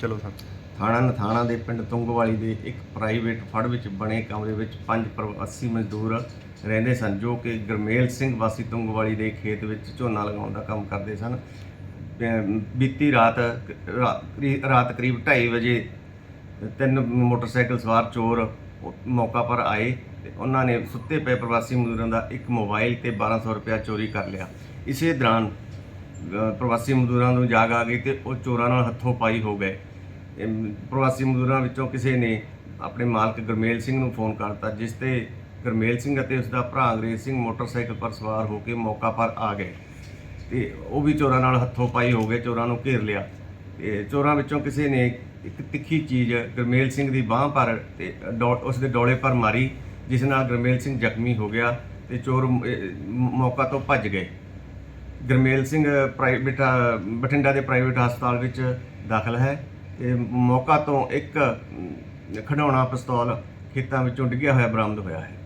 ਚਲੋ ਸਰ। ਥਾਣਾ ਨਥਾਣਾ ਦੇ ਪਿੰਡ ਤੁੰਗਵਾਲੀ ਦੇ ਇੱਕ ਪ੍ਰਾਈਵੇਟ ਫੜ ਵਿੱਚ ਬਣੇ ਕਮਰੇ ਵਿੱਚ ਪੰਜ ਪ੍ਰਵਾਸੀ ਮਜ਼ਦੂਰ ਰਹਿੰਦੇ ਸਨ, ਜੋ ਕਿ ਗਰਮੇਲ ਸਿੰਘ ਵਾਸੀ ਤੁੰਗਵਾਲੀ ਦੇ ਖੇਤ ਵਿੱਚ ਝੋਨਾ ਲਗਾਉਣ ਦਾ ਕੰਮ ਕਰਦੇ ਸਨ। ਬੀਤੀ ਰਾਤ ਰਾਤ ਕਰੀਬ 2:30 ਵਜੇ ਤਿੰਨ ਮੋਟਰਸਾਈਕਲ ਸਵਾਰ ਚੋਰ ਮੌਕਾ ਪਰ ਆਏ ਤੇ ਉਹਨਾਂ ਨੇ ਸੁੱਤੇ ਪਏ ਪ੍ਰਵਾਸੀ ਮਜ਼ਦੂਰਾਂ ਦਾ ਇੱਕ ਮੋਬਾਈਲ ਤੇ 1200 ਰੁਪਇਆ ਚੋਰੀ ਕਰ ਲਿਆ। ਇਸੇ ਦੌਰਾਨ ਪ੍ਰਵਾਸੀ ਮਜ਼ਦੂਰਾਂ ਨੂੰ ਜਾਗ ਆ ਗਈ ਤੇ ਉਹ ਚੋਰਾਂ ਨਾਲ ਹੱਥੋਂ ਪਾਈ ਹੋ ਗਏ। ਪ੍ਰਵਾਸੀ ਮਜ਼ਦੂਰਾਂ ਵਿੱਚੋਂ ਕਿਸੇ ਨੇ ਆਪਣੇ ਮਾਲਕ ਗੁਰਮੇਲ ਸਿੰਘ ਨੂੰ ਫੋਨ ਕਰਤਾ, ਜਿਸ ਤੇ ਗੁਰਮੇਲ ਸਿੰਘ ਅਤੇ ਉਸ ਦਾ ਭਰਾ ਅੰਗਰੇਜ਼ ਸਿੰਘ ਮੋਟਰਸਾਈਕਲ ਪਰ ਸਵਾਰ ਹੋ ਕੇ ਮੌਕਾ ਪਰ ਆ ਗਏ। ਤੇ ਉਹ ਵੀ ਚੋਰਾਂ ਨਾਲ ਹੱਥੋਂ ਪਾਈ ਹੋ ਗਏ, ਚੋਰਾਂ ਨੂੰ ਘੇਰ ਲਿਆ। ਤੇ ਚੋਰਾਂ ਵਿੱਚੋਂ ਕਿਸੇ ਨੇ ਇੱਕ ਤਿੱਖੀ ਚੀਜ਼ ਗੁਰਮੇਲ ਸਿੰਘ ਦੀ ਬਾਹ ਪਰ ਤੇ ਡੋ- ਉਸ ਦੇ ਡੋਲੇ ਪਰ ਮਾਰੀ, ਜਿਸ ਨਾਲ ਗੁਰਮੇਲ ਸਿੰਘ ਜ਼ਖਮੀ ਹੋ ਗਿਆ ਤੇ ਚੋਰ ਮੌਕਾ ਤੋਂ ਭੱਜ ਗਏ। ਗੁਰਮੇਲ ਸਿੰਘ ਪ੍ਰਾਈਵੇਟ ਬਠਿੰਡਾ ਦੇ ਪ੍ਰਾਈਵੇਟ ਹਸਪਤਾਲ ਵਿੱਚ ਦਾਖਲ ਹੈ। ਮੌਕਾ ਤੋਂ ਇੱਕ ਅਮ, ਖਿਡੌਣਾ ਪਿਸਤੌਲ ਖੇਤਾਂ ਵਿੱਚੋਂ ਡਿੱਗਿਆ ਹੋਇਆ ਬਰਾਮਦ ਹੋਇਆ ਹੈ।